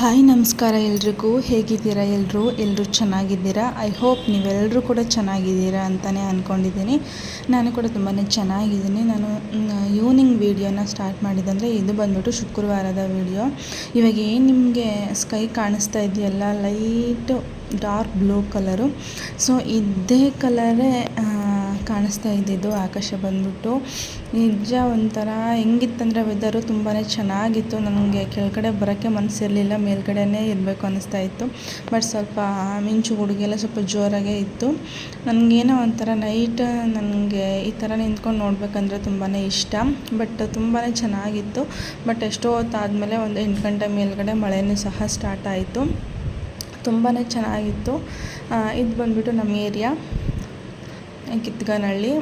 Hi, ನಮಸ್ಕಾರ ಎಲ್ರಿಗೂ. ಹೇಗಿದ್ದೀರಾ ಎಲ್ಲರೂ ಎಲ್ಲರೂ ಚೆನ್ನಾಗಿದ್ದೀರಾ? ಐ ಹೋಪ್ ನೀವೆಲ್ಲರೂ ಕೂಡ ಚೆನ್ನಾಗಿದ್ದೀರಾ ಅಂತಲೇ ಅಂದ್ಕೊಂಡಿದ್ದೀನಿ ನಾನು ಕೂಡ ತುಂಬಾ ಚೆನ್ನಾಗಿದ್ದೀನಿ. ನಾನು ಈವ್ನಿಂಗ್ ವೀಡಿಯೋನ ಸ್ಟಾರ್ಟ್ ಮಾಡಿದ್ದಂದರೆ ಇದು ಬಂದ್ಬಿಟ್ಟು ಶುಕ್ರವಾರದ ವೀಡಿಯೋ. ಇವಾಗ ಏನು ನಿಮಗೆ ಸ್ಕೈ ಕಾಣಿಸ್ತಾ ಇದೆಯಲ್ಲ? Light dark blue colour. So ಇದೇ ಕಲರೇ ಕಾಣಿಸ್ತಾ ಇದ್ದಿದ್ದು ಆಕಾಶ ಬಂದ್ಬಿಟ್ಟು. ನಿಜ ಒಂಥರ ಹೆಂಗಿತ್ತಂದರೆ ವೆದರು ತುಂಬಾ ಚೆನ್ನಾಗಿತ್ತು. ನನಗೆ ಕೆಳಗಡೆ ಬರೋಕ್ಕೆ ಮನಸ್ಸಿರಲಿಲ್ಲ ಮೇಲ್ಗಡೆನೇ ಇರಬೇಕು ಅನ್ನಿಸ್ತಾ ಇತ್ತು. ಬಟ್ ಸ್ವಲ್ಪ, ಮಿಂಚು ಗುಡುಗೆಲ್ಲ ಸ್ವಲ್ಪ ಜೋರಾಗೇ ಇತ್ತು. ನನಗೇನೋ ಒಂಥರ ನೈಟ್ ನನಗೆ ಈ ಥರ ನಿಂತ್ಕೊಂಡು ನೋಡಬೇಕಂದ್ರೆ ತುಂಬಾ ಇಷ್ಟ. ಬಟ್ ತುಂಬಾ ಚೆನ್ನಾಗಿತ್ತು. ಬಟ್ ಎಷ್ಟೋ ಹೊತ್ತಾದಮೇಲೆ ಒಂದು ಎಂಟು ಗಂಟೆ ಮೇಲ್ಗಡೆ ಮಳೆನೂ ಸಹ ಸ್ಟಾರ್ಟ್ ಆಯಿತು. ತುಂಬಾ ಚೆನ್ನಾಗಿತ್ತು. ಇದು ಬಂದುಬಿಟ್ಟು ನಮ್ಮ ಏರಿಯಾ ಕಿತ್ಗನಹಳ್ಳಿ.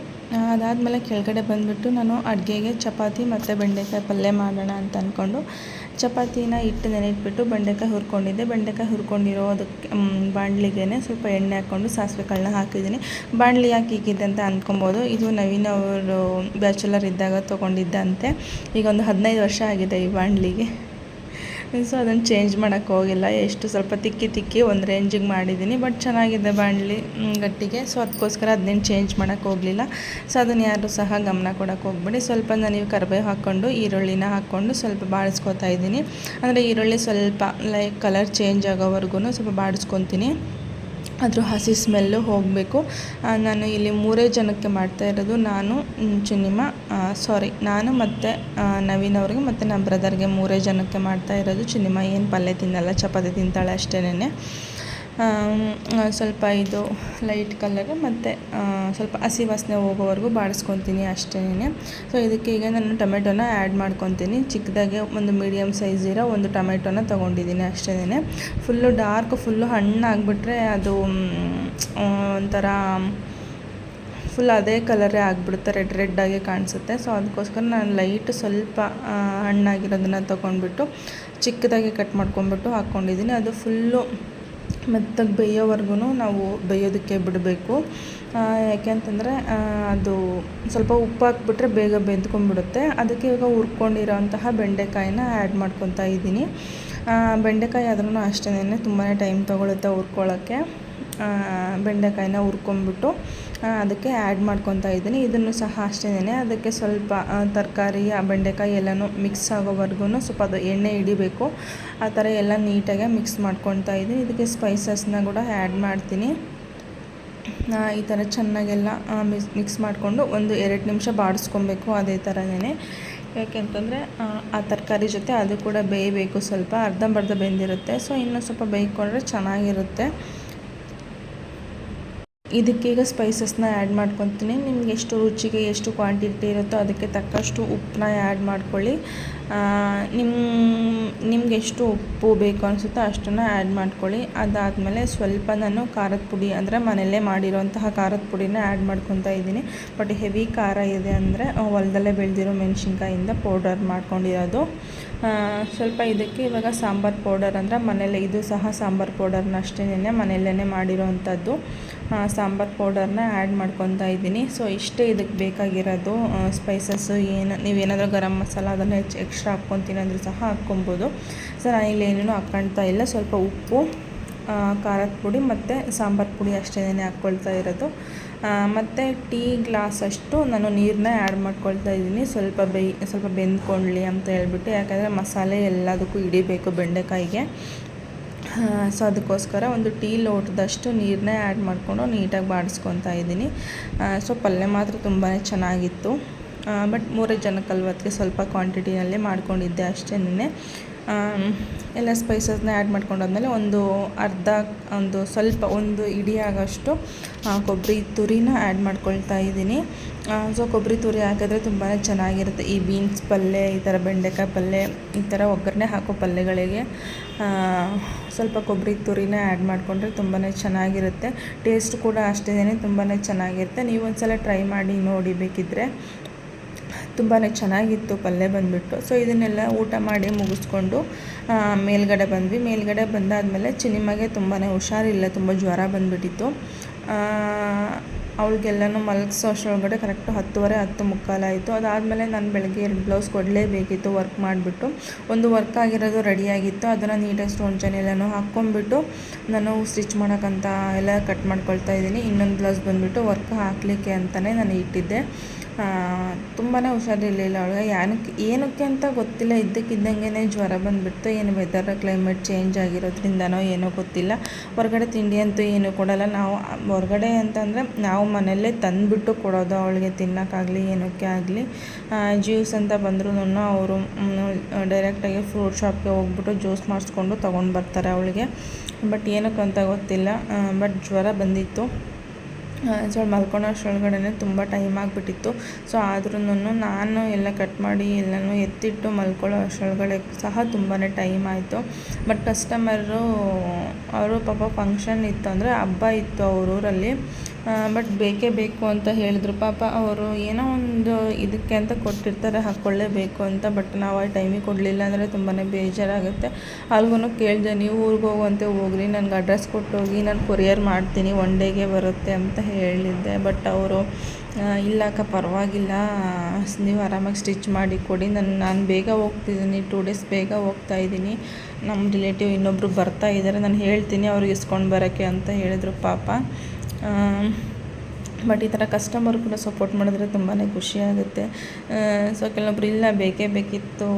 ಅದಾದಮೇಲೆ ಕೆಳಗಡೆ ಬಂದುಬಿಟ್ಟು ನಾನು ಅಡುಗೆಗೆ ಚಪಾತಿ ಮತ್ತು ಬೆಂಡೆಕಾಯಿ ಪಲ್ಯ ಮಾಡೋಣ ಅಂತ ಅಂದ್ಕೊಂಡು ಚಪಾತಿನ ಹಿಟ್ಟು ನೆನೆಟ್ಬಿಟ್ಟು ಬೆಂಡೆಕಾಯಿ ಹುರ್ಕೊಂಡಿದ್ದೆ. ಬೆಂಡೆಕಾಯಿ ಹುರ್ಕೊಂಡಿರೋದಕ್ಕೆ ಬಾಣಲಿಗೆ ಸ್ವಲ್ಪ ಎಣ್ಣೆ ಹಾಕ್ಕೊಂಡು ಸಾಸಿವೆ ಕಾಳನ್ನ ಹಾಕಿದ್ದೀನಿ. ಬಾಣಲಿ ಯಾಕೆ ಹೀಗಿದೆ ಅಂತ ಅಂದ್ಕೊಬೋದು ಇದು ನವೀನ್ ಅವರು ಬ್ಯಾಚುಲರ್ ಇದ್ದಾಗ ತೊಗೊಂಡಿದ್ದಂತೆ. ಈಗ ಒಂದು ಹದಿನೈದು ವರ್ಷ ಆಗಿದೆ ಈ ಬಾಣಲಿಗೆ. ಸೊ ಅದನ್ನು ಚೇಂಜ್ ಮಾಡೋಕ್ಕೆ ಹೋಗಿಲ್ಲ. ಎಷ್ಟು ಸ್ವಲ್ಪ ತಿಕ್ಕಿ ತಿಕ್ಕಿ ಒಂದು ರೇಂಜಿಗೆ ಮಾಡಿದ್ದೀನಿ. ಬಟ್ ಚೆನ್ನಾಗಿದೆ ಬಾಣಲಿ ಗಟ್ಟಿಗೆ. ಸೊ ಅದಕ್ಕೋಸ್ಕರ ಅದನ್ನೇನು ಚೇಂಜ್ ಮಾಡೋಕ್ಕೆ ಹೋಗಲಿಲ್ಲ. ಸೊ ಅದನ್ನು ಯಾರು ಸಹ ಗಮನ ಕೊಡೋಕ್ಕೆ ಹೋಗ್ಬೇಡಿ. ಸ್ವಲ್ಪ ನೀವು ಕರ್ಬೇವು ಹಾಕ್ಕೊಂಡು, ಈರುಳ್ಳಿನ ಹಾಕ್ಕೊಂಡು ಸ್ವಲ್ಪ ಬಾಡಿಸ್ಕೊತಾ ಇದ್ದೀನಿ. ಅಂದರೆ ಈರುಳ್ಳಿ ಸ್ವಲ್ಪ ಲೈಕ್ ಕಲರ್ ಚೇಂಜ್ ಆಗೋವರೆಗೂ ಸ್ವಲ್ಪ ಬಾಡಿಸ್ಕೊತೀನಿ ಅದ್ರ ಹಸಿ ಸ್ಮೆಲ್ಲು ಹೋಗಬೇಕು. ನಾನು ಇಲ್ಲಿ ಮೂರೇ ಜನಕ್ಕೆ ಮಾಡ್ತಾ ಇರೋದು. ನಾನು ಚಿನ್ನಿಮ ಸಾರಿ ನಾನು ಮತ್ತು ನವೀನ್ ಅವ್ರಿಗೆ ಮತ್ತು ನಮ್ಮ ಬ್ರದರ್ಗೆ ಮೂರೇ ಜನಕ್ಕೆ ಮಾಡ್ತಾ ಇರೋದು. ಚಿನ್ನಿಮ ಏನು ಪಲ್ಯ ತಿನ್ನಲ್ಲ, ಚಪಾತಿ ತಿಂತಾಳೆ ಅಷ್ಟೇನೆ ಸ್ವಲ್ಪ ಇದು ಲೈಟ್ ಕಲರ್ ಮತ್ತು ಸ್ವಲ್ಪ ಹಸಿ ವಾಸನೆ ಹೋಗೋವರೆಗೂ ಬಾಡಿಸ್ಕೊತೀನಿ ಅಷ್ಟೇನೆ. ಸೊ ಇದಕ್ಕೆ ಈಗ ನಾನು ಟೊಮೆಟೊನ ಆ್ಯಡ್ ಮಾಡ್ಕೊತೀನಿ. ಚಿಕ್ಕದಾಗೆ ಒಂದು ಮೀಡಿಯಮ್ ಸೈಜ್ ಇರೋ ಒಂದು ಟೊಮೆಟೊನ ತೊಗೊಂಡಿದ್ದೀನಿ ಅಷ್ಟೇನೆ. ಫುಲ್ಲು ಡಾರ್ಕ್ ಫುಲ್ಲು ಹಣ್ಣಾಗ್ಬಿಟ್ರೆ ಅದು ಒಂಥರ ಫುಲ್ ಅದೇ ಕಲರೇ ಆಗಿಬಿಡುತ್ತೆ. ರೆಡ್ ರೆಡ್ಡಾಗಿ ಕಾಣಿಸುತ್ತೆ. ಸೊ ಅದಕ್ಕೋಸ್ಕರ ನಾನು ಲೈಟ್ ಸ್ವಲ್ಪ ಹಣ್ಣಾಗಿರೋದನ್ನು ತೊಗೊಂಡ್ಬಿಟ್ಟು ಚಿಕ್ಕದಾಗಿ ಕಟ್ ಮಾಡ್ಕೊಂಡ್ಬಿಟ್ಟು ಹಾಕ್ಕೊಂಡಿದ್ದೀನಿ ಅದು ಫುಲ್ಲು ಮೆತ್ತಗೆ ಬೇಯೋವರೆಗೂ ನಾವು ಬೇಯೋದಕ್ಕೆ ಬಿಡಬೇಕು. ಯಾಕೆ ಅಂತಂದರೆ ಅದು ಸ್ವಲ್ಪ ಉಪ್ಪು ಹಾಕ್ಬಿಟ್ರೆ ಬೇಗ ಬೆಂದ್ಕೊಂಡ್ಬಿಡುತ್ತೆ. ಅದಕ್ಕೆ ಇವಾಗ ಹುರ್ಕೊಂಡಿರೋಂತಹ ಬೆಂಡೆಕಾಯಿನ ಆ್ಯಡ್ ಮಾಡ್ಕೊತಾ ಇದ್ದೀನಿ. ಬೆಂಡೆಕಾಯಿ ಆದ್ರೂ ಅಷ್ಟೇ ತುಂಬಾ ಟೈಮ್ ತೊಗೊಳುತ್ತೆ ಹುರ್ಕೊಳ್ಳೋಕ್ಕೆ. ಬೆಂಡೆಕಾಯಿನ ಹುರ್ಕೊಂಬಿಟ್ಟು ಅದಕ್ಕೆ ಆ್ಯಡ್ ಮಾಡ್ಕೊತಾ ಇದ್ದೀನಿ. ಇದನ್ನು ಸಹ ಅಷ್ಟೇನೆ ಅದಕ್ಕೆ ಸ್ವಲ್ಪ ತರಕಾರಿ, ಆ, ಬೆಂಡೆಕಾಯಿ ಎಲ್ಲನೂ ಮಿಕ್ಸ್ ಆಗೋವರೆಗೂ ಸ್ವಲ್ಪ ಅದು ಎಣ್ಣೆ ಹಿಡಿಬೇಕು. ಆ ಥರ ಎಲ್ಲ ನೀಟಾಗಿ ಮಿಕ್ಸ್ ಮಾಡ್ಕೊತಾ ಇದ್ದೀನಿ. ಇದಕ್ಕೆ ಸ್ಪೈಸಸ್ನ ಕೂಡ ಆ್ಯಡ್ ಮಾಡ್ತೀನಿ. ಈ ಥರ ಚೆನ್ನಾಗೆಲ್ಲ ಮಿಕ್ಸ್ ಮಿಕ್ಸ್ ಮಾಡಿಕೊಂಡು ಒಂದು ಎರಡು ನಿಮಿಷ ಬಾಡಿಸ್ಕೊಬೇಕು ಅದೇ ಥರನೇ ಯಾಕೆಂತಂದರೆ ಆ ತರಕಾರಿ ಜೊತೆ ಅದು ಕೂಡ ಬೇಯಬೇಕು ಸ್ವಲ್ಪ. ಅರ್ಧಂಬರ್ಧ ಬೆಂದಿರುತ್ತೆ. ಸೊ ಇನ್ನೂ ಸ್ವಲ್ಪ ಬೇಯ್ಕೊಂಡ್ರೆ ಚೆನ್ನಾಗಿರುತ್ತೆ. ಇದಕ್ಕೀಗ ಸ್ಪೈಸಸ್ನ ಆ್ಯಡ್ ಮಾಡ್ಕೊತೀನಿ. ನಿಮ್ಗೆ ಎಷ್ಟು ರುಚಿಗೆ ಎಷ್ಟು ಕ್ವಾಂಟಿಟಿ ಇರುತ್ತೋ ಅದಕ್ಕೆ ತಕ್ಕಷ್ಟು ಉಪ್ಪನ್ನ ಆ್ಯಡ್ ಮಾಡ್ಕೊಳ್ಳಿ. ನಿಮ್ಮ ನಿಮ್ಗೆ ಎಷ್ಟು ಉಪ್ಪು ಬೇಕು ಅನಿಸುತ್ತೋ ಅಷ್ಟನ್ನು ಆ್ಯಡ್ ಮಾಡ್ಕೊಳ್ಳಿ. ಅದಾದಮೇಲೆ ಸ್ವಲ್ಪ ನಾನು ಖಾರದ ಪುಡಿ ಅಂದರೆ ಮನೆಯಲ್ಲೇ ಮಾಡಿರೋಂತಹ ಖಾರದ ಪುಡಿನ ಆ್ಯಡ್ ಮಾಡ್ಕೊತಾ ಇದ್ದೀನಿ. ಬಟ್ ಹೆವಿ ಖಾರ ಇದೆ ಅಂದರೆ ಹೊಲದಲ್ಲೇ ಬೆಳೆದಿರೋ ಮೆಣಸಿನ್ಕಾಯಿಂದ ಪೌಡರ್ ಮಾಡ್ಕೊಂಡಿರೋದು. ಸ್ವಲ್ಪ ಇದಕ್ಕೆ ಇವಾಗ ಸಾಂಬಾರು ಪೌಡರ್ ಅಂದರೆ ಮನೇಲಿ ಇದು ಸಹ ಸಾಂಬಾರು ಪೌಡರ್ನ ಅಷ್ಟೇನೆ ಮನೆಯಲ್ಲೇ ಮಾಡಿರೋವಂಥದ್ದು ಸಾಂಬಾರು ಪೌಡರ್ನ ಆ್ಯಡ್ ಮಾಡ್ಕೊತಾ ಇದ್ದೀನಿ. ಸೊ ಇಷ್ಟೇ ಇದಕ್ಕೆ ಬೇಕಾಗಿರೋದು ಸ್ಪೈಸಸ್ಸು ಏನು ನೀವೇನಾದರೂ ಗರಂ ಮಸಾಲ ಅದನ್ನು ಹೆಚ್ಚು ಎಕ್ಸ್ಟ್ರಾ ಹಾಕ್ಕೊತೀನಿ ಅಂದರೂ ಸಹ ಹಾಕ್ಕೊಬೋದು. ಸೊ ನಾನು ಇಲ್ಲಿ ಏನೇನು ಹಾಕ್ಕೊಳ್ತಾ ಇಲ್ಲ. ಸ್ವಲ್ಪ ಉಪ್ಪು ಖಾರದ ಪುಡಿ ಮತ್ತು ಸಾಂಬಾರು ಪುಡಿ ಅಷ್ಟೇನೇ ಹಾಕ್ಕೊಳ್ತಾ ಇರೋದು. ಮತ್ತು ಟೀ ಗ್ಲಾಸ್ ಅಷ್ಟು ನಾನು ನೀರನ್ನ ಆ್ಯಡ್ ಮಾಡ್ಕೊಳ್ತಾ ಇದ್ದೀನಿ. ಸ್ವಲ್ಪ ಬೇಯ್, ಸ್ವಲ್ಪ ಬೆಂದ್ಕೊಳ್ಳಿ ಅಂತ ಹೇಳ್ಬಿಟ್ಟು. ಯಾಕಂದರೆ ಮಸಾಲೆ ಎಲ್ಲದಕ್ಕೂ ಹಿಡಿಬೇಕು ಬೆಂಡೆಕಾಯಿಗೆ. ಸೊ ಅದಕ್ಕೋಸ್ಕರ ಒಂದು ಟೀ ಲೋಟದಷ್ಟು ನೀರನ್ನೇ ಆ್ಯಡ್ ಮಾಡಿಕೊಂಡು ನೀಟಾಗಿ ಬಾಡಿಸ್ಕೊತಾ ಇದ್ದೀನಿ. ಸೊ ಪಲ್ಯ ಮಾತ್ರ ತುಂಬಾ ಚೆನ್ನಾಗಿತ್ತು. ಬಟ್ ಮೂರೇ ಜನಕ್ಕಲ್ವತ್ತಿಗೆ ಸ್ವಲ್ಪ ಕ್ವಾಂಟಿಟಿನಲ್ಲಿ ಮಾಡ್ಕೊಂಡಿದ್ದೆ ನಿನ್ನೆ ಎಲ್ಲ ಸ್ಪೈಸಸ್ನ ಆ್ಯಡ್ ಮಾಡ್ಕೊಂಡಾದ್ಮೇಲೆ ಒಂದು ಅರ್ಧ, ಒಂದು ಸ್ವಲ್ಪ, ಒಂದು ಇಡಿ ಆಗೋಷ್ಟು ಕೊಬ್ಬರಿ ತುರಿನ ಆ್ಯಡ್ ಮಾಡ್ಕೊಳ್ತಾ ಇದ್ದೀನಿ. ಸೊ ಕೊಬ್ಬರಿ ತುರಿ ಹಾಕಿದ್ರೆ ತುಂಬಾ ಚೆನ್ನಾಗಿರುತ್ತೆ. ಈ ಬೀನ್ಸ್ ಪಲ್ಯ ಈ ಥರ ಬೆಂಡೆಕಾಯಿ ಪಲ್ಯ ಈ ಥರ ಒಗ್ಗರಣೆ ಹಾಕೋ ಪಲ್ಯಗಳಿಗೆ ಸ್ವಲ್ಪ ಕೊಬ್ಬರಿ ತುರಿನ ಆ್ಯಡ್ ಮಾಡಿಕೊಂಡ್ರೆ ತುಂಬಾ ಚೆನ್ನಾಗಿರುತ್ತೆ. ಟೇಸ್ಟ್ ಕೂಡ ಅಷ್ಟೇ ತುಂಬಾ ಚೆನ್ನಾಗಿರುತ್ತೆ. ನೀವು ಒಂದು ಸಲ ಟ್ರೈ ಮಾಡಿ ನೋಡಿ ಬೇಕಿದ್ದರೆ ತುಂಬಾ ಚೆನ್ನಾಗಿತ್ತು ಪಲ್ಯ ಬಂದುಬಿಟ್ಟು. ಸೊ ಇದನ್ನೆಲ್ಲ ಊಟ ಮಾಡಿ ಮುಗಿಸ್ಕೊಂಡು ಮೇಲ್ಗಡೆ ಬಂದ್ವಿ. ಮೇಲ್ಗಡೆ ಬಂದಾದಮೇಲೆ ಚಿನಿಮಗೆ ತುಂಬಾ ಹುಷಾರಿಲ್ಲ, ತುಂಬ ಜ್ವರ ಬಂದುಬಿಟ್ಟಿತ್ತು. ಅವಳಿಗೆಲ್ಲನೂ ಮಲಗಿಸೋ ಅಷ್ಟರೊಳಗಡೆ ಕರೆಕ್ಟು ಹತ್ತುವರೆ ಹತ್ತು ಮುಕ್ಕಾಲಾಯಿತು ಅದಾದಮೇಲೆ ನಾನು ಬೆಳಗ್ಗೆ ಎರಡು ಬ್ಲೌಸ್ ಕೊಡಲೇಬೇಕಿತ್ತು, ವರ್ಕ್ ಮಾಡಿಬಿಟ್ಟು. ಒಂದು ವರ್ಕ್ ಆಗಿರೋದು ರೆಡಿಯಾಗಿತ್ತು. ಅದನ್ನು ನೀಟಾಗಿ ಸ್ಟೋನ್ ಚೈನ್ ಎಲ್ಲನೂ ಹಾಕ್ಕೊಂಬಿಟ್ಟು ನಾನು ಸ್ಟಿಚ್ ಮಾಡೋಕ್ಕಂತ ಎಲ್ಲ ಕಟ್ ಮಾಡ್ಕೊಳ್ತಾ ಇದ್ದೀನಿ. ಇನ್ನೊಂದು ಬ್ಲೌಸ್ ಬಂದುಬಿಟ್ಟು ವರ್ಕ್ ಹಾಕಲಿಕ್ಕೆ ಅಂತಲೇ ನಾನು ಇಟ್ಟಿದ್ದೆ. ತುಂಬಾ ಹುಷಾರಿರಲಿಲ್ಲ ಅವಳಿಗೆ. ಏನಕ್ಕೆ ಏನಕ್ಕೆ ಅಂತ ಗೊತ್ತಿಲ್ಲ. ಇದ್ದಕ್ಕಿದ್ದಂಗೆ ಜ್ವರ ಬಂದುಬಿಡ್ತು. ಏನು ವೆದರ್ ಕ್ಲೈಮೇಟ್ ಚೇಂಜ್ ಆಗಿರೋದ್ರಿಂದನೋ ಏನೋ ಗೊತ್ತಿಲ್ಲ. ಹೊರಗಡೆ ತಿಂಡಿ ಅಂತೂ ಏನೂ ಕೊಡೋಲ್ಲ. ನಾವು, ಹೊರಗಡೆ ಅಂತಂದರೆ ನಾವು ಮನೆಯಲ್ಲೇ ತಂದುಬಿಟ್ಟು ಕೊಡೋದು ಅವಳಿಗೆ. ತಿನ್ನೋಕ್ಕಾಗಲಿ, ಏನಕ್ಕೆ ಆಗಲಿ. ಜ್ಯೂಸ್ ಅಂತ ಬಂದ್ರೂ ಅವರು ಡೈರೆಕ್ಟಾಗಿ ಫ್ರೂಟ್ ಶಾಪ್ಗೆ ಹೋಗ್ಬಿಟ್ಟು ಜ್ಯೂಸ್ ಮಾಡಿಸ್ಕೊಂಡು ತೊಗೊಂಡು ಬರ್ತಾರೆ ಅವಳಿಗೆ. ಬಟ್ ಏನಕ್ಕೆ ಅಂತ ಗೊತ್ತಿಲ್ಲ ಬಟ್ ಜ್ವರ ಬಂದಿತ್ತು. ಸೊ ಮಲ್ಕೊಳ್ಳೋ ಅಷ್ಟರೊಳಗಡೆ ತುಂಬ ಟೈಮ್ ಆಗಿಬಿಟ್ಟಿತ್ತು. ಸೊ ಆದ್ರೂ ನಾನು ಎಲ್ಲ ಕಟ್ ಮಾಡಿ ಎಲ್ಲನೂ ಎತ್ತಿಟ್ಟು ಮಲ್ಕೊಳ್ಳೋ ಅಷ್ಟರೊಳಗಡೆ ಸಹ ತುಂಬಾ ಟೈಮ್ ಆಯಿತು. ಬಟ್ ಕಸ್ಟಮರು ಅವರು ಪಾಪ ಫಂಕ್ಷನ್ ಇತ್ತು ಅಂದರೆ ಹಬ್ಬ ಇತ್ತು ಅವ್ರ ಊರಲ್ಲಿ ಬಟ್ ಬೇಕೇ ಬೇಕು ಅಂತ ಹೇಳಿದ್ರು. ಪಾಪ ಅವರು ಏನೋ ಒಂದು ಇದಕ್ಕೆ ಅಂತ ಕೊಟ್ಟಿರ್ತಾರೆ, ಹಾಕ್ಕೊಳ್ಳೇಬೇಕು ಅಂತ ಬಟ್ ನಾವು ಆ ಟೈಮಿಗೆ ಕೊಡಲಿಲ್ಲ ಅಂದರೆ ತುಂಬಾ ಬೇಜಾರಾಗುತ್ತೆ. ಅಲ್ಗೂ ಕೇಳಿದೆ, ನೀವು ಊರಿಗೆ ಹೋಗುವಂತೆ ಹೋಗ್ರಿ, ನನಗೆ ಅಡ್ರೆಸ್ ಕೊಟ್ಟೋಗಿ, ನಾನು ಕೊರಿಯರ್ ಮಾಡ್ತೀನಿ ಒನ್ ಡೇಗೆ ಬರುತ್ತೆ ಅಂತ ಹೇಳಿದ್ದೆ. ಬಟ್ ಅವರು ಇಲ್ಲಕ್ಕ ಪರವಾಗಿಲ್ಲ. ನೀವು ಆರಾಮಾಗಿ ಸ್ಟಿಚ್ ಮಾಡಿ ಕೊಡಿ. ನಾನು ನಾನು ಬೇಗ ಹೋಗ್ತಿದ್ದೀನಿ ಟೂ ಡೇಸ್ ಬೇಗ ಹೋಗ್ತಾ ಇದ್ದೀನಿ ನಮ್ಮ ರಿಲೇಟಿವ್ ಇನ್ನೊಬ್ಬರು ಬರ್ತಾ ಇದ್ದಾರೆ ನಾನು ಹೇಳ್ತೀನಿ ಅವ್ರಿಗೆ ಇಸ್ಕೊಂಡು ಬರೋಕ್ಕೆ ಅಂತ ಹೇಳಿದರು ಪಾಪ. ಬಟ್ ಈ ಥರ ಕಸ್ಟಮರ್ ಕೂಡ ಸಪೋರ್ಟ್ ಮಾಡಿದ್ರೆ ತುಂಬಾ ಖುಷಿಯಾಗುತ್ತೆ ಸೊ ಕೆಲವೊಬ್ರು, ಇಲ್ಲ, ಬೇಕೇ ಬೇಕಿತ್ತು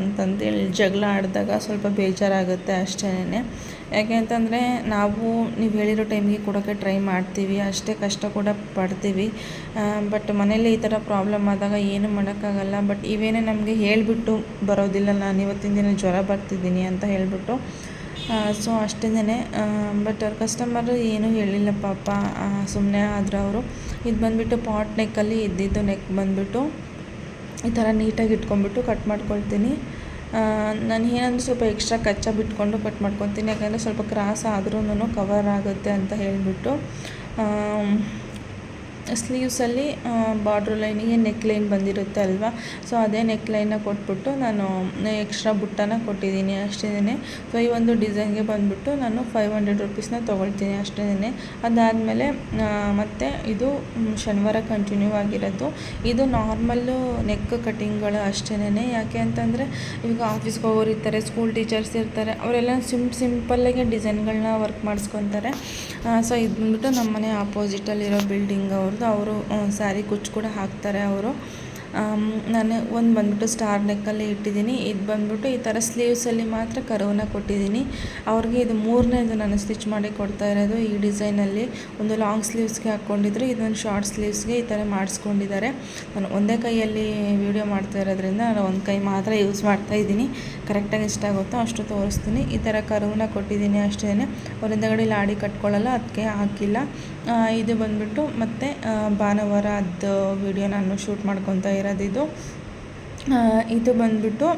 ಅಂತಂದೇಳಿ ಜಗಳ ಆಡಿದಾಗ ಸ್ವಲ್ಪ ಬೇಜಾರಾಗುತ್ತೆ ಅಷ್ಟೇ ಯಾಕೆ ಅಂತಂದರೆ, ನಾವು, ನೀವು ಹೇಳಿರೋ ಟೈಮಿಗೆ ಕೊಡೋಕ್ಕೆ ಟ್ರೈ ಮಾಡ್ತೀವಿ, ಅಷ್ಟೇ ಕಷ್ಟ ಕೂಡ ಪಡ್ತೀವಿ. ಬಟ್ ಮನೇಲಿ ಈ ಥರ ಪ್ರಾಬ್ಲಮ್ ಆದಾಗ ಏನು ಮಾಡೋಕ್ಕಾಗಲ್ಲ. ಬಟ್ ಇವೇನೇ ನಮಗೆ ಹೇಳಿಬಿಟ್ಟು ಬರೋದಿಲ್ಲ, ನಾನು ಇವತ್ತಿನ ದಿನ ಜ್ವರ ಬರ್ತಿದ್ದೀನಿ ಅಂತ ಹೇಳಿಬಿಟ್ಟು ಸೊ ಅಷ್ಟೇನೆ ಬಟ್ ಅವ್ರ ಕಸ್ಟಮರ್ ಏನೂ ಹೇಳಿಲ್ಲ ಪಾಪ. ಸುಮ್ಮನೆ ಆದರು ಅವರು. ಇದು ಬಂದುಬಿಟ್ಟು ಪಾಟ್ ನೆಕ್ಕಲ್ಲಿ ಇದ್ದಿದ್ದು ನೆಕ್ ಬಂದುಬಿಟ್ಟು ಈ ಥರ ನೀಟಾಗಿ ಇಟ್ಕೊಂಡ್ಬಿಟ್ಟು ಕಟ್ ಮಾಡ್ಕೊಳ್ತೀನಿ. ನಾನು ಏನಂದ್ರೆ ಸ್ವಲ್ಪ ಎಕ್ಸ್ಟ್ರಾ ಕಚ್ಚಾ ಬಿಟ್ಕೊಂಡು ಕಟ್ ಮಾಡ್ಕೊತೀನಿ ಯಾಕಂದರೆ ಸ್ವಲ್ಪ ಕ್ರಾಸ್ ಆದ್ರೂ ಕವರ್ ಆಗುತ್ತೆ ಅಂತ ಹೇಳಿಬಿಟ್ಟು. ಸ್ಲೀವ್ಸಲ್ಲಿ ಬಾರ್ಡ್ರ್ ಲೈನಿಗೆ ನೆಕ್ ಲೈನ್ ಬಂದಿರುತ್ತೆ ಅಲ್ವಾ? ಸೊ ಅದೇ ನೆಕ್ ಲೈನ್ನ ಕೊಟ್ಬಿಟ್ಟು ನಾನು ಎಕ್ಸ್ಟ್ರಾ ಬುಟ್ಟನ ಕೊಟ್ಟಿದ್ದೀನಿ ಅಷ್ಟೇ ಸೊ ಈ ಒಂದು ಡಿಸೈನ್ಗೆ ಬಂದುಬಿಟ್ಟು ನಾನು ಫೈವ್ ಹಂಡ್ರೆಡ್ ರುಪೀಸ್ನ ತೊಗೊಳ್ತೀನಿ ಅಷ್ಟೇ ಅದಾದಮೇಲೆ ಮತ್ತು ಇದು ಶನಿವಾರ ಕಂಟಿನ್ಯೂ ಆಗಿರೋದು. ಇದು ನಾರ್ಮಲ್ಲು ನೆಕ್ ಕಟಿಂಗ್ಗಳು ಅಷ್ಟೇ ಯಾಕೆ ಅಂತಂದರೆ ಈಗ ಆಫೀಸ್ಗೆ ಹೋಗೋರು ಇರ್ತಾರೆ ಸ್ಕೂಲ್ ಟೀಚರ್ಸ್ ಇರ್ತಾರೆ, ಅವರೆಲ್ಲ ಸಿಂಪ್ ಸಿಂಪಲ್ಲಾಗೆ ಡಿಸೈನ್ಗಳನ್ನ ವರ್ಕ್ ಮಾಡಿಸ್ಕೊತಾರೆ. ಸೊ ಇದು ಬಂದುಬಿಟ್ಟು ನಮ್ಮ ಮನೆ ಆಪೋಸಿಟಲ್ಲಿರೋ ಬಿಲ್ಡಿಂಗ್ ಅವರು. ಅವರು ಸ್ಯಾರಿ ಕುಚ್ಚು ಕೂಡ ಹಾಕ್ತಾರೆ ಅವರು. ನಾನು ಒಂದು ಬಂದುಬಿಟ್ಟು ಸ್ಟಾರ್ ನೆಕ್ಕಲ್ಲಿ ಇಟ್ಟಿದ್ದೀನಿ. ಇದು ಬಂದ್ಬಿಟ್ಟು ಈ ಥರ ಸ್ಲೀವ್ಸಲ್ಲಿ ಮಾತ್ರ ಕರುವನ್ನ ಕೊಟ್ಟಿದ್ದೀನಿ. ಅವ್ರಿಗೆ ಇದು ಮೂರನೇದು ನಾನು ಸ್ಟಿಚ್ ಮಾಡಿ ಕೊಡ್ತಾ ಇರೋದು ಈ ಡಿಸೈನಲ್ಲಿ ಒಂದು ಲಾಂಗ್ ಸ್ಲೀವ್ಸ್ಗೆ ಹಾಕ್ಕೊಂಡಿದ್ರು ಇದೊಂದು ಶಾರ್ಟ್ ಸ್ಲೀವ್ಸ್ಗೆ ಈ ಥರ ಮಾಡಿಸ್ಕೊಂಡಿದ್ದಾರೆ. ನಾನು ಒಂದೇ ಕೈಯಲ್ಲಿ ವಿಡಿಯೋ ಮಾಡ್ತಾ ಇರೋದ್ರಿಂದ ನಾನು ಒಂದು ಕೈ ಮಾತ್ರ ಯೂಸ್ ಮಾಡ್ತಾ ಇದ್ದೀನಿ. ಕರೆಕ್ಟಾಗಿ ಎಷ್ಟಾಗುತ್ತೋ ಅಷ್ಟು ತೋರಿಸ್ತೀನಿ. ಈ ಥರ ಕರುವನ್ನ ಕೊಟ್ಟಿದ್ದೀನಿ ಅಷ್ಟೇ ಅವ್ರ ಹಿಂದಗಡೆ ಲಾಡಿ ಕಟ್ಕೊಳ್ಳಲ್ಲ ಅದಕ್ಕೆ ಹಾಕಿಲ್ಲ. ಇದು ಬಂದುಬಿಟ್ಟು ಮತ್ತು ಭಾನುವಾರ ಅದು ವಿಡಿಯೋ ನಾನು ಶೂಟ್ ಮಾಡ್ಕೊತಾ ಇರೋದಿದು ಇದು ಬಂದುಬಿಟ್ಟು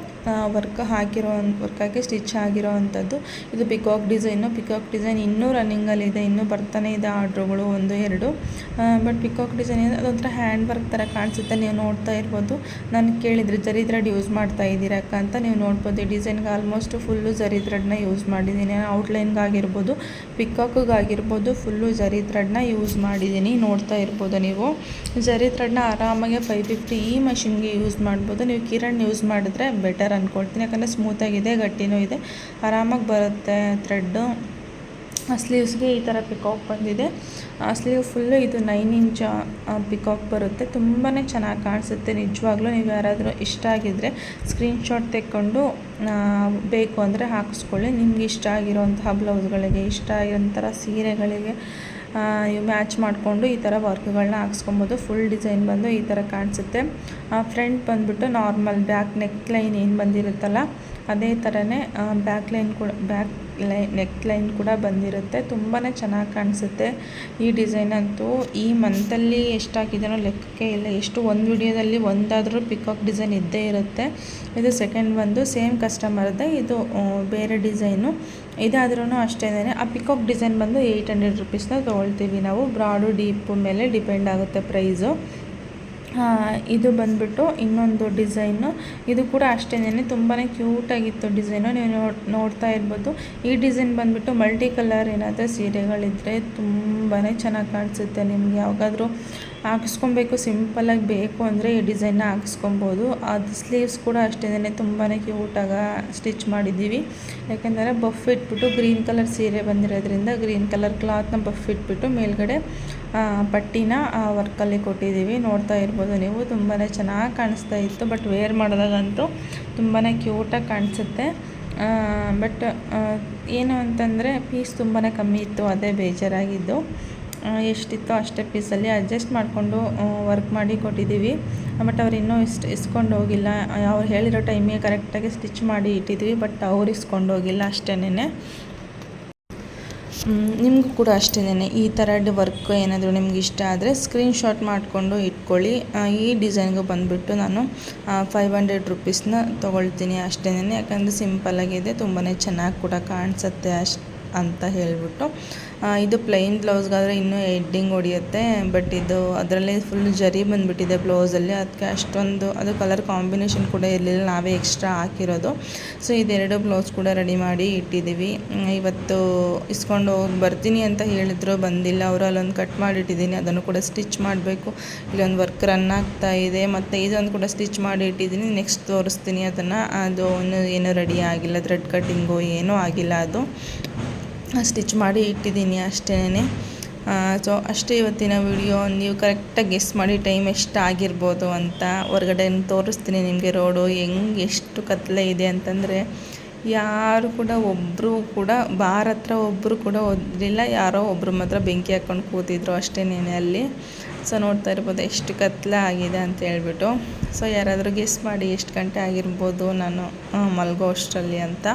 ವರ್ಕ್ ಹಾಕಿರೋ ವರ್ಕ್ ಹಾಕಿ ಸ್ಟಿಚ್ ಆಗಿರೋ ಅಂಥದ್ದು. ಇದು ಪಿಕಾಕ್ ಡಿಸೈನು ಪಿಕಾಕ್ ಡಿಸೈನ್ ಇನ್ನೂ ರನ್ನಿಂಗಲ್ಲಿದೆ ಇನ್ನೂ ಬರ್ತಾನೆ ಇದೆ ಆರ್ಡ್ರುಗಳು ಒಂದು, ಎರಡು. ಬಟ್ ಪಿಕಾಕ್ ಡಿಸೈನ್ ಅದೊಂಥರ ಹ್ಯಾಂಡ್ ವರ್ಕ್ ಥರ ಕಾಣಿಸುತ್ತೆ. ನೀವು ನೋಡ್ತಾ ಇರ್ಬೋದು. ನಾನು ಕೇಳಿದರೆ ಜರಿ ಥ್ರೆಡ್ ಯೂಸ್ ಮಾಡ್ತಾ ಇದ್ದೀರಕ್ಕ ಅಂತ ನೀವು ನೋಡ್ಬೋದು. ಈ ಡಿಸೈನ್ಗೆ ಆಲ್ಮೋಸ್ಟ್ ಫುಲ್ಲು ಜರಿ ಥ್ರೆಡ್ನ ಯೂಸ್ ಮಾಡಿದ್ದೀನಿ. ಔಟ್ಲೈನ್ಗಾಗಿರ್ಬೋದು ಪಿಕಾಕ್ಗಾಗಿರ್ಬೋದು ಫುಲ್ಲು ಜರಿ ಥ್ರೆಡ್ನ ಯೂಸ್ ಮಾಡಿದ್ದೀನಿ. ನೋಡ್ತಾ ಇರ್ಬೋದು ನೀವು. ಜರಿ ಥ್ರೆಡ್ನ ಆರಾಮಾಗಿ ಫೈವ್ ಫಿಫ್ಟಿ ಈ ಮಷಿನ್ಗೆ ಯೂಸ್ ಮಾಡ್ಬೋದು. ನೀವು ಕಿರಣ್ ಯೂಸ್ ಮಾಡಿದ್ರೆ ಬೆಟರ್ ಅಂದ್ಕೊಳ್ತೀನಿ. ಯಾಕಂದರೆ ಸ್ಮೂತಾಗಿದೆ ಗಟ್ಟಿನೂ ಇದೆ. ಆರಾಮಾಗಿ ಬರುತ್ತೆ ಥ್ರೆಡ್ಡು ಸ್ಲೀವ್ಸ್ಗೆ ಈ ಥರ ಪಿಕಾಕ್ ಬಂದಿದೆ. ಆ ಸ್ಲೀವ್ ಫುಲ್ಲು ಇದು ನೈನ್ ಇಂಚ್ ಪಿಕಾಕ್ ಬರುತ್ತೆ. ತುಂಬಾ ಚೆನ್ನಾಗಿ ಕಾಣಿಸುತ್ತೆ. ನಿಜವಾಗ್ಲೂ ನೀವು ಯಾರಾದರೂ ಇಷ್ಟ ಆಗಿದ್ದರೆ ಸ್ಕ್ರೀನ್ಶಾಟ್ ತೆಕ್ಕೊಂಡು ಬೇಕು ಅಂದರೆ ಹಾಕಿಸ್ಕೊಳ್ಳಿ. ನಿಮ್ಗೆ ಇಷ್ಟ ಆಗಿರೋಂತಹ ಬ್ಲೌಸ್ಗಳಿಗೆ ಇಷ್ಟ ಆಗಿರೋಂಥ ಸೀರೆಗಳಿಗೆ ಮ್ಯಾಚ್ ಮಾಡಿಕೊಂಡು ಈ ಥರ ವರ್ಕ್ಗಳನ್ನ ಹಾಕ್ಸ್ಕೊಬೋದು. ಫುಲ್ ಡಿಸೈನ್ ಬಂದು ಈ ಥರ ಕಾಣಿಸುತ್ತೆ. ಫ್ರಂಟ್ ಬಂದುಬಿಟ್ಟು ನಾರ್ಮಲ್ ಬ್ಯಾಕ್ ನೆಕ್ ಲೈನ್ ಏನು ಬಂದಿರುತ್ತಲ್ಲ, ಅದೇ ಥರನೇ ಬ್ಯಾಕ್ ಲೈನ್ ಕೂಡ ಬ್ಯಾಕ್ ಲೈ ನೆಕ್ ಲೈನ್ ಕೂಡ ಬಂದಿರುತ್ತೆ. ತುಂಬಾ ಚೆನ್ನಾಗಿ ಕಾಣಿಸುತ್ತೆ. ಈ ಡಿಸೈನ್ ಅಂತೂ ಈ ಮಂತಲ್ಲಿ ಎಷ್ಟು ಹಾಕಿದ್ದಾನೋ ಲೆಕ್ಕಕ್ಕೆ ಇಲ್ಲ. ಎಷ್ಟು ಒಂದು ವಿಡಿಯೋದಲ್ಲಿ ಒಂದಾದರೂ ಪಿಕಾಕ್ ಡಿಸೈನ್ ಇದ್ದೇ ಇರುತ್ತೆ. ಇದು ಸೆಕೆಂಡ್ ಬಂದು ಸೇಮ್ ಕಸ್ಟಮರ್ದೇ ಇದು ಬೇರೆ ಡಿಸೈನು ಇದಾದ್ರೂ ಅಷ್ಟೇ ಆ ಪಿಕಾಕ್ ಡಿಸೈನ್ ಬಂದು ಏಯ್ಟ್ ಹಂಡ್ರೆಡ್ ರುಪೀಸ್ನ ತೊಗೊಳ್ತೀವಿ ನಾವು. ಬ್ರಾಡು ಡೀಪ್ ಮೇಲೆ ಡಿಪೆಂಡ್ ಆಗುತ್ತೆ ಪ್ರೈಸು ಇದು ಬಂದ್ಬಿಟ್ಟು ಇನ್ನೊಂದು ಡಿಸೈನು ಇದು ಕೂಡ ಅಷ್ಟೇನೆ ತುಂಬಾ ಕ್ಯೂಟಾಗಿತ್ತು ಡಿಸೈನು ನೀವು ನೋಡಿ ನೋಡ್ತಾ ಇರ್ಬೋದು. ಈ ಡಿಸೈನ್ ಬಂದುಬಿಟ್ಟು ಮಲ್ಟಿ ಕಲರ್ ಏನಾದರೂ ಸೀರೆಗಳಿದ್ದರೆ ತುಂಬಾ ಚೆನ್ನಾಗಿ ಕಾಣಿಸುತ್ತೆ ನಿಮ್ಗೆ. ಯಾವಾಗಾದರೂ ಹಾಕಿಸ್ಕೊಬೇಕು, ಸಿಂಪಲ್ಲಾಗಿ ಬೇಕು ಅಂದರೆ ಈ ಡಿಸೈನ್ನ ಹಾಕಿಸ್ಕೊಬೋದು. ಅದು ಸ್ಲೀವ್ಸ್ ಕೂಡ ಅಷ್ಟೇನೆ ತುಂಬಾ ಕ್ಯೂಟಾಗಿ ಸ್ಟಿಚ್ ಮಾಡಿದ್ದೀವಿ. ಯಾಕೆಂದರೆ ಬಫ್ ಇಟ್ಬಿಟ್ಟು ಗ್ರೀನ್ ಕಲರ್ ಸೀರೆ ಬಂದಿರೋದ್ರಿಂದ ಗ್ರೀನ್ ಕಲರ್ ಕ್ಲಾತ್ನ ಬಫ್ ಇಟ್ಬಿಟ್ಟು ಮೇಲ್ಗಡೆ ಪಟ್ಟಿನ ವರ್ಕಲ್ಲಿ ಕೊಟ್ಟಿದ್ದೀವಿ. ನೋಡ್ತಾ ಇರ್ಬೋದು ನೀವು ತುಂಬಾ ಚೆನ್ನಾಗಿ ಕಾಣಿಸ್ತಾ ಇತ್ತು. ಬಟ್ ವೇರ್ ಮಾಡಿದಾಗಂತೂ ತುಂಬಾ ಕ್ಯೂಟಾಗಿ ಕಾಣಿಸುತ್ತೆ. ಬಟ್ ಏನು ಅಂತಂದರೆ ಪೀಸ್ ತುಂಬಾ ಕಮ್ಮಿ ಇತ್ತು, ಅದೇ ಬೇಜಾರಾಗಿದ್ದು. ಎಷ್ಟಿತ್ತೋ ಅಷ್ಟೇ ಪೀಸಲ್ಲಿ ಅಡ್ಜಸ್ಟ್ ಮಾಡಿಕೊಂಡು ವರ್ಕ್ ಮಾಡಿ ಕೊಟ್ಟಿದ್ದೀವಿ. ಬಟ್ ಅವ್ರು ಇನ್ನೂ ಇಷ್ಟು ಇಸ್ಕೊಂಡು ಹೋಗಿಲ್ಲ. ಅವ್ರು ಹೇಳಿರೋ ಟೈಮಿಗೆ ಕರೆಕ್ಟಾಗಿ ಸ್ಟಿಚ್ ಮಾಡಿ ಇಟ್ಟಿದ್ವಿ, ಬಟ್ ಅವ್ರು ಇಸ್ಕೊಂಡು ಹೋಗಿಲ್ಲ ಅಷ್ಟೇನೆ ನಿಮಗೂ ಕೂಡ ಅಷ್ಟೇನೆ ಈ ಥರದ್ದು ವರ್ಕ್ ಏನಾದರೂ ನಿಮ್ಗೆ ಇಷ್ಟ ಆದರೆ ಸ್ಕ್ರೀನ್ಶಾಟ್ ಮಾಡಿಕೊಂಡು ಇಟ್ಕೊಳ್ಳಿ. ಈ ಡಿಸೈನ್ಗೂ ಬಂದುಬಿಟ್ಟು ನಾನು ಫೈವ್ ಹಂಡ್ರೆಡ್ ರುಪೀಸ್ನ ತೊಗೊಳ್ತೀನಿ ಅಷ್ಟೇನೆ ಯಾಕಂದರೆ ಸಿಂಪಲ್ಲಾಗಿದೆ ತುಂಬಾ ಚೆನ್ನಾಗಿ ಕೂಡ ಕಾಣಿಸುತ್ತೆ ಅಷ್ಟು. ಅಂತ ಹೇಳಿಬಿಟ್ಟು ಇದು ಪ್ಲೈನ್ ಬ್ಲೌಸ್ಗಾದರೆ ಇನ್ನೂ ಎಡ್ಡಿಂಗ್ ಹೊಡಿಯುತ್ತೆ ಬಟ್ ಇದು ಅದರಲ್ಲಿ ಫುಲ್ ಜರಿ ಬಂದುಬಿಟ್ಟಿದೆ ಬ್ಲೌಸಲ್ಲಿ ಅದಕ್ಕೆ ಅಷ್ಟೊಂದು, ಅದು ಕಲರ್ ಕಾಂಬಿನೇಷನ್ ಕೂಡ ಇರಲಿಲ್ಲ, ನಾವೇ ಎಕ್ಸ್ಟ್ರಾ ಹಾಕಿರೋದು. ಸೊ ಇದೆರಡು ಬ್ಲೌಸ್ ಕೂಡ ರೆಡಿ ಮಾಡಿ ಇಟ್ಟಿದ್ದೀವಿ. ಇವತ್ತು ಇಸ್ಕೊಂಡು ಹೋಗಿ ಬರ್ತೀನಿ ಅಂತ ಹೇಳಿದ್ರು, ಬಂದಿಲ್ಲ. ಅವರು ಅಲ್ಲೊಂದು ಕಟ್ ಮಾಡಿ ಇಟ್ಟಿದ್ದೀನಿ ಅದನ್ನು ಕೂಡ ಸ್ಟಿಚ್ ಮಾಡಬೇಕು. ಇಲ್ಲೊಂದು ವರ್ಕ್ ರನ್ ಆಗ್ತಾ ಇದೆ, ಮತ್ತು ಇದೊಂದು ಕೂಡ ಸ್ಟಿಚ್ ಮಾಡಿ ಇಟ್ಟಿದ್ದೀನಿ. ನೆಕ್ಸ್ಟ್ ತೋರಿಸ್ತೀನಿ ಅದನ್ನು. ಅದು ಇನ್ನೂ ಏನೂ ರೆಡಿ ಆಗಿಲ್ಲ ಥ್ರೆಡ್ ಕಟ್ಟಿಂಗು ಏನೂ ಆಗಿಲ್ಲ ಅದು. ಸ್ಟಿಚ್ ಮಾಡಿ ಇಟ್ಟಿದ್ದೀನಿ ಅಷ್ಟೇ ಸೊ ಅಷ್ಟೇ ಇವತ್ತಿನ ವಿಡಿಯೋ ನೀವು ಕರೆಕ್ಟಾಗಿ ಗೆಸ್ ಮಾಡಿ ಟೈಮ್ ಎಷ್ಟು ಆಗಿರ್ಬೋದು ಅಂತ ಹೊರಗಡೆ ತೋರಿಸ್ತೀನಿ ನಿಮಗೆ ರೋಡು ಹೆಂಗೆ ಎಷ್ಟು ಕತ್ತಲೆ ಇದೆ ಅಂತಂದರೆ ಯಾರು ಕೂಡ ಒಬ್ಬರು ಕೂಡ, ಬಾರ್ ಹತ್ರ ಒಬ್ಬರು ಕೂಡ ಓದಲಿಲ್ಲ ಯಾರೋ ಒಬ್ಬರು ಮಾತ್ರ ಬೆಂಕಿ ಹಾಕ್ಕೊಂಡು ಕೂತಿದ್ರು ಅಷ್ಟೇನೇ ಅಲ್ಲಿ. ಸೊ ನೋಡ್ತಾ ಇರ್ಬೋದು ಎಷ್ಟು ಕತ್ಲೆ ಆಗಿದೆ ಅಂತ ಹೇಳ್ಬಿಟ್ಟು. ಸೊ ಯಾರಾದರೂ ಗೆಸ್ ಮಾಡಿ ಎಷ್ಟು ಗಂಟೆ ಆಗಿರ್ಬೋದು ನಾನು ಮಲಗೋ ಅಷ್ಟರಲ್ಲಿ ಅಂತ.